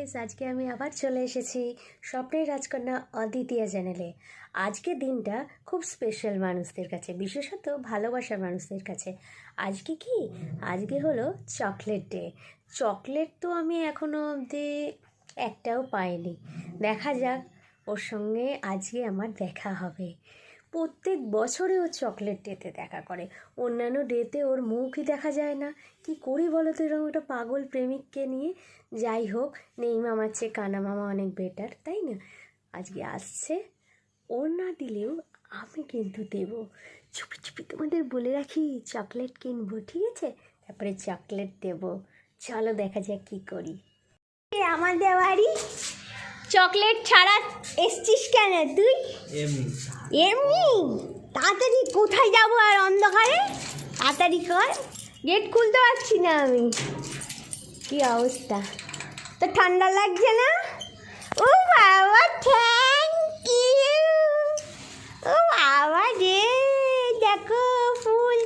Guys আজকে আমি আবার চলে এসেছি স্বপ্নের রাজকন্যা অদ্বিতীয় চ্যানেলে। আজকে দিনটা খুব স্পেশাল মানুষদের কাছে, বিশেষত ভালোবাসার মানুষদের কাছে। আজকে কি? আজকে হলো চকলেট ডে চকলেট তো আমি এখনও অবধি একটাও পাইনি। দেখা যাক, ওর সঙ্গে আজকে আমার দেখা হবে। প্রত্যেক বছরে ও চকলেট ডেতে দেখা করে। অন্যান্য ডেতে ওর মুখই দেখা যায় না। কি করি বলো তো? এরকম একটা পাগল প্রেমিককে নিয়ে। যাই হোক, নেই মামার চেয়ে কানা মামা অনেক বেটার তাই না? আজকে আসছে। ওর না দিলেও আমি কিন্তু দেব। চুপি চুপি তোমাদের বলে রাখি, চকলেট কিনবো, ঠিক আছে? তারপরে চকলেট দেব। চলো দেখা যাক কী করি। আমাদের বাড়ি চকলেট ছাড়া এসছিস কেন তুই? এমনি। তাড়াতাড়ি কোথায় যাব আর অন্ধকারে? তাড়াতাড়ি কর। গেট খুলতে পারছি না আমি। কি অবস্থা? তো ঠান্ডা লাগছে না? ও বাবা থ্যাংক ইউ ও বাবা রে দেখো ফুল।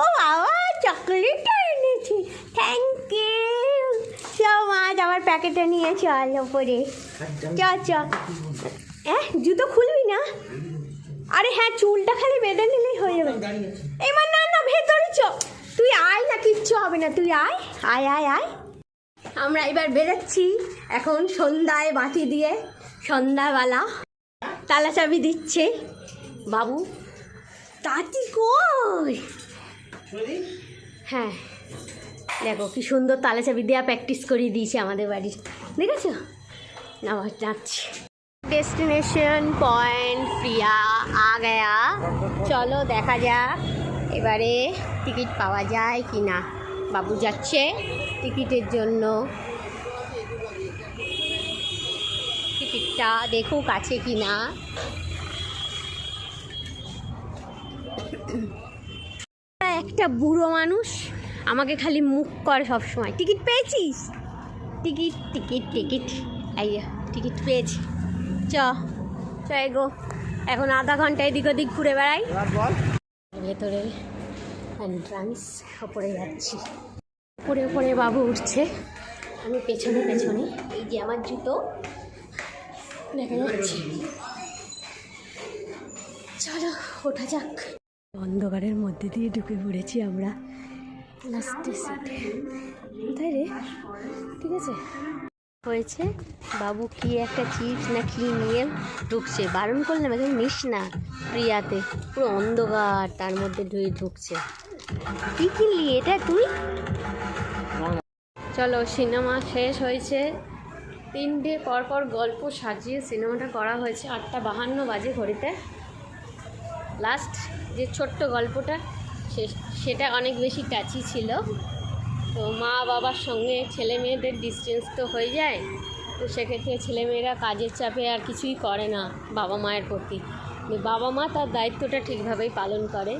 ও বাবা চকলেট এনেছি থ্যাংক ইউ সব আজ আমার প্যাকেটটা নিয়ে চল ওপরে। চ চ হ্যাঁ জুতো খুলবি না? আরে হ্যাঁ চুলটা খালি বেঁধে নিলেই হয়ে যাবে। এবার না না ভেতরে চ। তুই আয় না কিচ্ছু হবে না। তুই আয় আয় আয় আয়। আমরা এবার বেরোচ্ছি এখন সন্ধ্যায় বাতি দিয়ে সন্ধ্যাবেলা তালা চাবি দিচ্ছে। বাবু তাতি কই? হ্যাঁ। দেখো, কি সুন্দর তালা চাবি দেওয়া প্র্যাকটিস করিয়ে দিয়েছে আমাদের বাড়ির দেখেছ? আবার যাচ্ছি ডেস্টিনেশন পয়েন্ট প্রিয়া আ গয়া চলো, দেখা যাক, এবারে টিকিট পাওয়া যায় কি না বাবু যাচ্ছে টিকিটের জন্য। টিকিটটা দেখুক আছে কি না একটা বুড়ো মানুষ আমাকে খালি মুখ করে সবসময়। টিকিট পেয়েছিস? Ticket ticket ticket. এই যে, টিকিট পেয়েছি। চ চ এগো। এখন আধা ঘণ্টা এদিক ওদিক ঘুরে বেড়াই। ভেতরে এন্ট্রান্স ওপরে যাচ্ছি। উপরে উপরে বাবু উঠছে। আমি পেছনে পেছনে। এই যে আমার জুতো। দেখা যাচ্ছে। চলো ওঠা যাক। অন্ধকারের মধ্যে দিয়ে ঢুকে পড়েছি আমরা। কোথায় রে? ঠিক আছে। হয়েছে? বাবু কি একটা চিপস না কি নিয়ে ঢুকছে? বারণ করলাম এখন নিস না প্রিয়াতে। পুরো অন্ধকার, তার মধ্যে ঢুকে ঢুকছে। কি কিনলি? এটা তুই? চলো, সিনেমা শেষ হয়েছে। তিনটে পরপর গল্প সাজিয়ে সিনেমাটা করা হয়েছে আটটা বাহান্ন বাজে ঘড়িতে। লাস্ট যে ছোট্ট গল্পটা। সেটা অনেক বেশি টাচি ছিল। তো মা বাবার সঙ্গে ছেলে মেয়েদের ডিস্টেন্স তো হয়ে যায়। তো সেক্ষেত্রে ছেলেমেয়েরা কাজের চাপে আর কিছুই করে না বাবা মায়ের প্রতি। বাবা মা তার দায়িত্বটা ঠিকভাবেই পালন করে।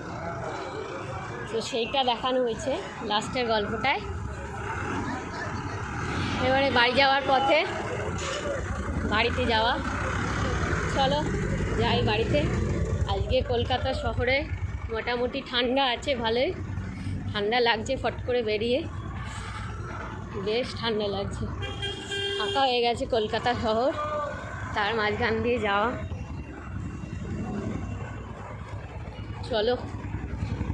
তো সেইটা দেখানো হয়েছে লাস্টের গল্পটায়। এবারে বাড়ি যাওয়ার পথে বাড়িতে যাওয়া। চলো যাই বাড়িতে। আজকে কলকাতা শহরে মোটামুটি ঠান্ডা আছে ভালোই। ঠান্ডা লাগছে ফট করে বেরিয়ে। বেশ ঠান্ডা লাগছে। ফাঁকা হয়ে গেছে কলকাতা শহর। তার মাঝখান দিয়ে যাওয়া। চলো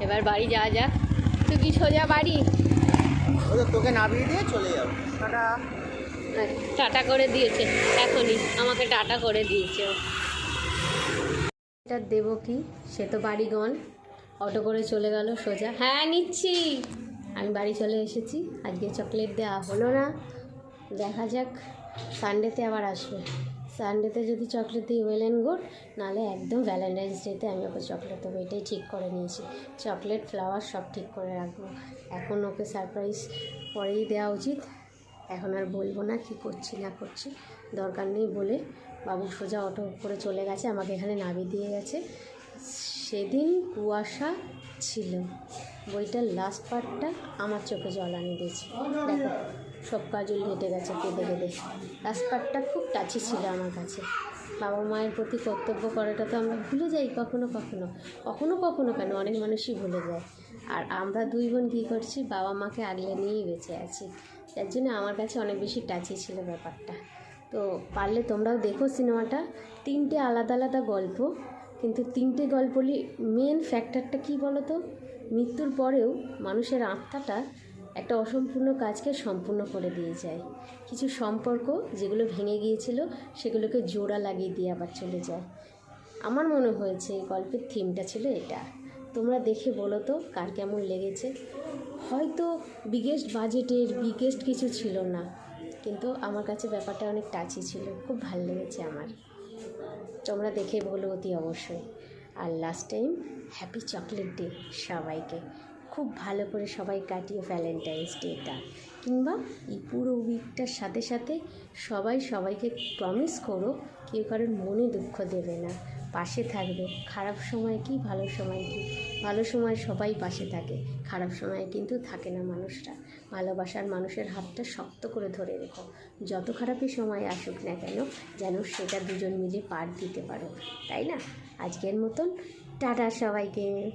এবার বাড়ি যাওয়া যাক। তুই কি সোজা বাড়ি? তোকে নামিয়ে দিয়ে চলে যাব। টাটা। টাটা করে দিয়েছে এখনই। আমাকে টাটা করে দিয়েছে এটা দেবো কি? সে তো বাড়ি গন অটো করে চলে গেল সোজা। হ্যাঁ নিচ্ছি। আমি বাড়ি চলে এসেছি। আজকে চকলেট দেওয়া হলো না। দেখা যাক, সানডেতে আবার আসবে। সানডেতে যদি চকলেট দিই ওয়েল অ্যান্ড গুড নাহলে একদম ভ্যালেন্টাইন্স ডেতে আমি ওকে চকলেট দেবো। এটাই ঠিক করে নিয়েছি। চকলেট ফ্লাওয়ার সব ঠিক করে রাখব। এখন ওকে সারপ্রাইজ পরেই দেওয়া উচিত। এখন আর বলব না কি করছি, না করছি। দরকার নেই বলে। বাবু সোজা অটো করে চলে গেছে। আমাকে এখানে নামিয়ে দিয়ে গেছে। সেদিন কুয়াশা ছিল। বইটার লাস্ট পার্টটা আমার চোখে জল আনি দিয়েছে। সব কাজল হেঁটে গেছে, কেঁদে কেঁদে। লাস্ট পার্টটা খুব টাচি ছিল আমার কাছে। বাবা মায়ের প্রতি কর্তব্য করাটা তো আমরা ভুলে যাই কখনো কখনো। কখনো কখনো কেন অনেক মানুষই ভুলে যায়। আর আমরা দুই বোন কী করছি, বাবা মাকে আগলে নিয়েই বেঁচে আছি। যার জন্য আমার কাছে অনেক বেশি টাচি ছিল ব্যাপারটা। তো পারলে তোমরাও দেখো সিনেমাটা। তিনটে আলাদা আলাদা গল্প কিন্তু তিনটে গল্পরই মেন ফ্যাক্টরটা কী বলো তো মৃত্যুর পরেও মানুষের আত্মাটা একটা অসম্পূর্ণ কাজকে সম্পূর্ণ করে দিয়ে যায়। কিছু সম্পর্ক যেগুলো ভেঙে গিয়েছিল, সেগুলোকে জোড়া লাগিয়ে দিয়ে আবার চলে যায়। আমার মনে হয়েছে এই গল্পের থিমটা ছিল এটা। তোমরা দেখে বলো তো কার কেমন লেগেছে। হয়তো বিগেস্ট বাজেটের বিগেস্ট কিছু ছিল না, কিন্তু আমার কাছে ব্যাপারটা অনেক টাচি ছিল। খুব ভালো লেগেছে আমার। তোমরা দেখে বলো অতি অবশ্যই। আর last time happy chocolate day সবাইকে। খুব ভালো করে সবাই কাটিয়ে ভ্যালেন্টাইন্স ডেটা কিংবা এই পুরো উইকটার সাথে সাথে সবাই সবাইকে প্রমিস করো, কেউ কারোর মনে দুঃখ দেবে না। পাশে থাকবে। খারাপ সময় কি, ভালো সময় কি? ভালো সময় সবাই পাশে থাকে। খারাপ সময় কিন্তু থাকে না মানুষরা। ভালোবাসার মানুষের হাতটা শক্ত করে ধরে রেখো। যত খারাপই সময় আসুক না কেন, যেন সেটা দুজন মিলে পার দিতে পারো। তাই না? আজকের মতন। টাটা সবাইকে।